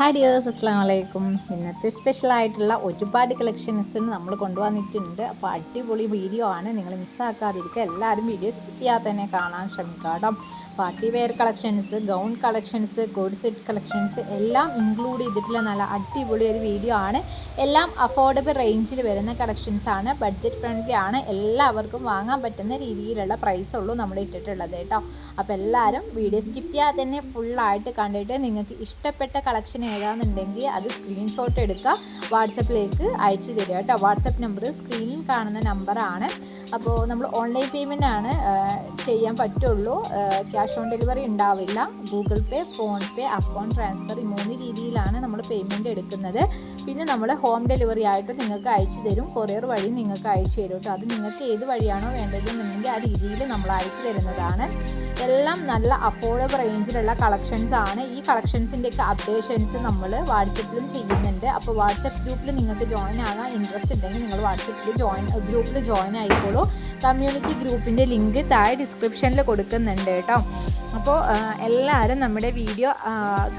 Hi dears അസ്സാം വലൈക്കും ഇന്നത്തെ സ്പെഷ്യൽ ആയിട്ടുള്ള ഒരുപാട് കളക്ഷൻസ് നമ്മൾ കൊണ്ടുവന്നിട്ടുണ്ട്. അപ്പോൾ അടിപൊളി വീഡിയോ ആണ്. നിങ്ങൾ മിസ്സാക്കാതിരിക്കുക എല്ലാവരും വീഡിയോ സ്കിപ്പ് ചെയ്യാതെ തന്നെ കാണാൻ ശ്രമിക്കുക കേട്ടോ party wear collections gown collections coord set collections എല്ലാം ഇൻക്ലൂഡ് ചെയ്തിട്ടുള്ള നല്ല അടിപൊളി ഒരു വീഡിയോ ആണ്. എല്ലാം അഫോർഡബിൾ റേഞ്ചിൽ വരുന്ന കളക്ഷൻസ് ആണ്. ബഡ്ജറ്റ് ഫ്രണ്ട്ലി ആണ്. എല്ലാവർക്കും വാങ്ങാൻ പറ്റുന്ന രീതിയിലുള്ള പ്രൈസ് ഉള്ളൂ നമ്മൾ ഇട്ടിട്ടുള്ളത് കേട്ടോ. അപ്പോൾ എല്ലാവരും വീഡിയോ സ്കിപ്പ് ചെയ്യാതെ തന്നെ ഫുള്ളായിട്ട് കണ്ടിട്ട് നിങ്ങൾക്ക് ഇഷ്ടപ്പെട്ട കളക്ഷൻ ഏതാണെന്നുണ്ടെങ്കിൽ അത് സ്ക്രീൻഷോട്ട് എടുക്കുക. വാട്സപ്പിലേക്ക് അയച്ചു തരിക കേട്ടോ. വാട്സപ്പ് നമ്പർ സ്ക്രീനിൽ കാണുന്ന നമ്പറാണ് അപ്പോൾ നമ്മൾ ഓൺലൈൻ പേയ്മെന്റ് ആണ് ചെയ്യാൻ പറ്റുള്ളൂ. ക്യാഷ് ഓൺ ഡെലിവറി ഉണ്ടാവില്ല. Google Pay PhonePe account transfer ഈ മൂന്ന് രീതിയിലാണ് നമ്മൾ പേയ്മെന്റ് എടുക്കുന്നത്. പിന്നെ നമ്മൾ ഹോം ഡെലിവറി ആയിട്ട് നിങ്ങൾക്ക് അയച്ചു തരും. കൊറിയർ വഴി നിങ്ങൾക്ക് അയച്ചു തരും കേട്ടോ. അത് നിങ്ങൾക്ക് ഏത് വഴിയാണോ വേണ്ടതെന്നുണ്ടെങ്കിൽ ആ രീതിയിൽ നമ്മൾ അയച്ചു തരുന്നതാണ്. എല്ലാം നല്ല അഫോർഡബിൾ റേഞ്ചിലുള്ള കളക്ഷൻസ് ആണ്. ഈ കളക്ഷൻസിന്റെയൊക്കെ അപ്ഡേഷൻസ് നമ്മൾ വാട്സപ്പിലും ചെയ്യുന്നുണ്ട്. അപ്പോൾ വാട്സപ്പ് ഗ്രൂപ്പിൽ നിങ്ങൾക്ക് ജോയിൻ ആകാൻ ഇൻട്രസ്റ്റ് ഉണ്ടെങ്കിൽ നിങ്ങൾ വാട്സപ്പിൽ ജോയിൻ ഗ്രൂപ്പിൽ ജോയിൻ ആയിക്കോളൂ. കമ്മ്യൂണിറ്റി ഗ്രൂപ്പിന്റെ ലിങ്ക് താഴെ ഡിസ്ക്രിപ്ഷനിൽ കൊടുക്കുന്നുണ്ട് കേട്ടോ അപ്പോൾ എല്ലാവരും നമ്മുടെ വീഡിയോ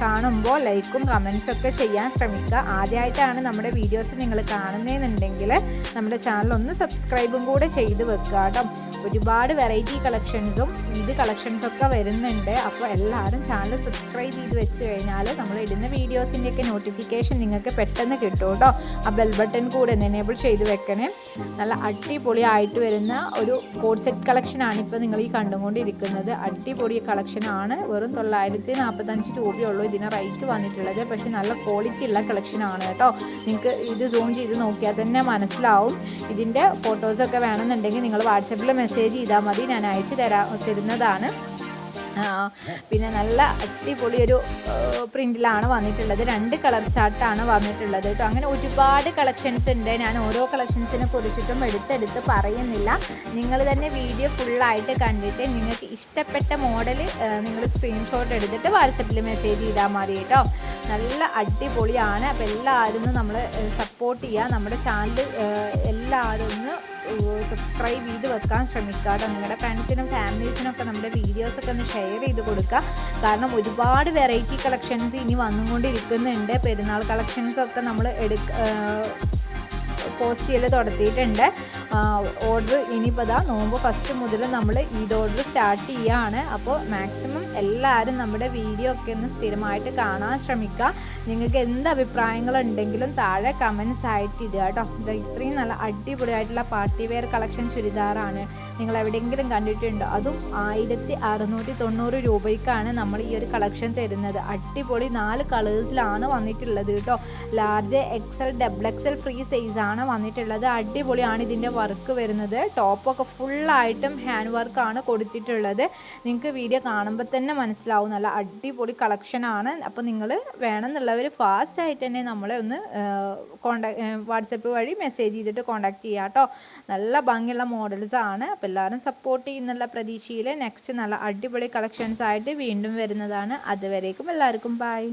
കാണുമ്പോൾ ലൈക്കും കമൻസും ഒക്കെ ചെയ്യാൻ ശ്രമിക്കുക. ആദ്യമായിട്ടാണ് നമ്മുടെ വീഡിയോസ് നിങ്ങൾ കാണുന്നതെന്നുണ്ടെങ്കിൽ നമ്മുടെ ചാനൽ ഒന്ന് സബ്സ്ക്രൈബും കൂടെ ചെയ്ത് വെക്കുക കേട്ടോ ഒരുപാട് വെറൈറ്റി കളക്ഷൻസും ഇത് കളക്ഷൻസ് ഒക്കെ വരുന്നുണ്ട്. അപ്പോൾ എല്ലാവരും ചാനൽ സബ്സ്ക്രൈബ് ചെയ്ത് വെച്ച് കഴിഞ്ഞാൽ നമ്മൾ ഇടുന്ന വീഡിയോസിന്റെയൊക്കെ നോട്ടിഫിക്കേഷൻ നിങ്ങൾക്ക് പെട്ടെന്ന് കിട്ടും കേട്ടോ. ആ ബെൽ ബട്ടൺ കൂടെ എനേബിൾ ചെയ്ത് വെക്കണേ. നല്ല അടിപൊളിയായിട്ട് വരുന്ന ഒരു കോഡ് സെറ്റ് കളക്ഷനാണ് ഇപ്പോൾ നിങ്ങൾ ഈ കണ്ടുകൊണ്ടിരിക്കുന്നത്. അടിപൊളി കളക്ഷനാണ് വെറും തൊള്ളായിരത്തി നാൽപ്പത്തഞ്ച് രൂപയുള്ളൂ ഇതിന് റേറ്റ് വന്നിട്ടുള്ളത്. പക്ഷേ നല്ല ക്വാളിറ്റി ഉള്ള കളക്ഷനാണ് കേട്ടോ. നിങ്ങൾക്ക് ഇത് സൂം ചെയ്ത് നോക്കിയാൽ തന്നെ മനസ്സിലാവും. ഇതിന്റെ ഫോട്ടോസൊക്കെ വേണമെന്നുണ്ടെങ്കിൽ നിങ്ങൾ വാട്സപ്പിൽ മെസ്സേജ് ചെയ്താൽ മതി ഞാൻ അയച്ചു തരാ തരുന്നതാണ്. പിന്നെ നല്ല അടിപൊളി ഒരു പ്രിന്റിലാണ് വന്നിട്ടുള്ളത്. രണ്ട് കളർ ചാർട്ടാണ് വന്നിട്ടുള്ളത് കേട്ടോ. അങ്ങനെ ഒരുപാട് കളക്ഷൻസ് ഉണ്ട്. ഞാൻ ഓരോ കളക്ഷൻസിനെ കുറിച്ചിട്ടും എടുത്തെടുത്ത് പറയുന്നില്ല. നിങ്ങൾ തന്നെ വീഡിയോ ഫുള്ളായിട്ട് കണ്ടിട്ട് നിങ്ങൾക്ക് ഇഷ്ടപ്പെട്ട മോഡൽ നിങ്ങൾ സ്ക്രീൻഷോട്ട് എടുത്തിട്ട് വാട്സപ്പിൽ മെസ്സേജ് ചെയ്താൽ മതി കേട്ടോ. നല്ല അടിപൊളിയാണ്. അപ്പോൾ എല്ലാവരും നമ്മൾ സപ്പോർട്ട് ചെയ്യുക നമ്മുടെ ചാനൽ ഒന്ന് സബ്സ്ക്രൈബ് ചെയ്ത് വെക്കാൻ ശ്രമിക്കുക കേട്ടോ നിങ്ങളുടെ ഫ്രണ്ട്സിനും ഫാമിലീസിനും ഒക്കെ നമ്മുടെ വീഡിയോസ് ഒക്കെ ഒന്ന് ഷെയർ ചെയ്ത് കൊടുക്കുക. കാരണം ഒരുപാട് വെറൈറ്റി കളക്ഷൻസ് ഇനി വന്നുകൊണ്ടിരിക്കുന്നുണ്ട്. പെരുന്നാൾ കളക്ഷൻസ് ഒക്കെ നമ്മൾ എടുക്ക പോസ്റ്റ് ചെയ്യൽ തുടത്തിയിട്ടുണ്ട്. ഓർഡർ ഇനിയിപ്പോൾ ഇതാ നോമ്പ് ഫസ്റ്റ് മുതൽ നമ്മൾ ഈദ് ഓർഡർ സ്റ്റാർട്ട് ചെയ്യുകയാണ് അപ്പോൾ മാക്സിമം എല്ലാവരും നമ്മുടെ വീഡിയോ ഒക്കെ ഒന്ന് സ്ഥിരമായിട്ട് കാണാൻ ശ്രമിക്കുക. നിങ്ങൾക്ക് എന്ത് അഭിപ്രായങ്ങളുണ്ടെങ്കിലും താഴെ കമൻസ് ആയിട്ട് ഇടുക കേട്ടോ. ഇത് ഇത്രയും നല്ല അടിപൊളിയായിട്ടുള്ള പാർട്ടി വെയർ കളക്ഷൻ ചുരിദാറാണ്. നിങ്ങൾ എവിടെയെങ്കിലും കണ്ടിട്ടുണ്ടോ? അതും ആയിരത്തി അറുന്നൂറ്റി തൊണ്ണൂറ് രൂപയ്ക്കാണ് നമ്മൾ ഈ ഒരു കളക്ഷൻ തരുന്നത്. അടിപൊളി നാല് കളേഴ്സിലാണ് വന്നിട്ടുള്ളത് കേട്ടോ. Large XL double XL free സൈസാണ് വന്നിട്ടുള്ളത്. അടിപൊളിയാണ് ഇതിന്റെ വർക്ക് വരുന്നത്. ടോപ്പൊക്കെ ഫുള്ളായിട്ടും ഹാൻഡ് വർക്കാണ് കൊടുത്തിട്ടുള്ളത്. നിങ്ങൾക്ക് വീഡിയോ കാണുമ്പോൾ തന്നെ മനസ്സിലാവും. നല്ല അടിപൊളി കളക്ഷനാണ് അപ്പോൾ നിങ്ങൾ വേണമെന്നുള്ളവർ ഫാസ്റ്റ് ആയിട്ട് തന്നെ നമ്മളെ ഒന്ന് കോണ്ടാക്ട് വാട്സപ്പ് വഴി മെസ്സേജ് ചെയ്തിട്ട് കോണ്ടാക്ട് ചെയ്യുക കേട്ടോ നല്ല ഭംഗിയുള്ള മോഡൽസ് ആണ്. അപ്പോൾ എല്ലാവരും സപ്പോർട്ട് ചെയ്യുന്നുള്ള പ്രതീക്ഷയിൽ നെക്സ്റ്റ് നല്ല അടിപൊളി കളക്ഷൻസ് ആയിട്ട് വീണ്ടും വരുന്നതാണ്. അതുവരേക്കും എല്ലാവർക്കും ബൈ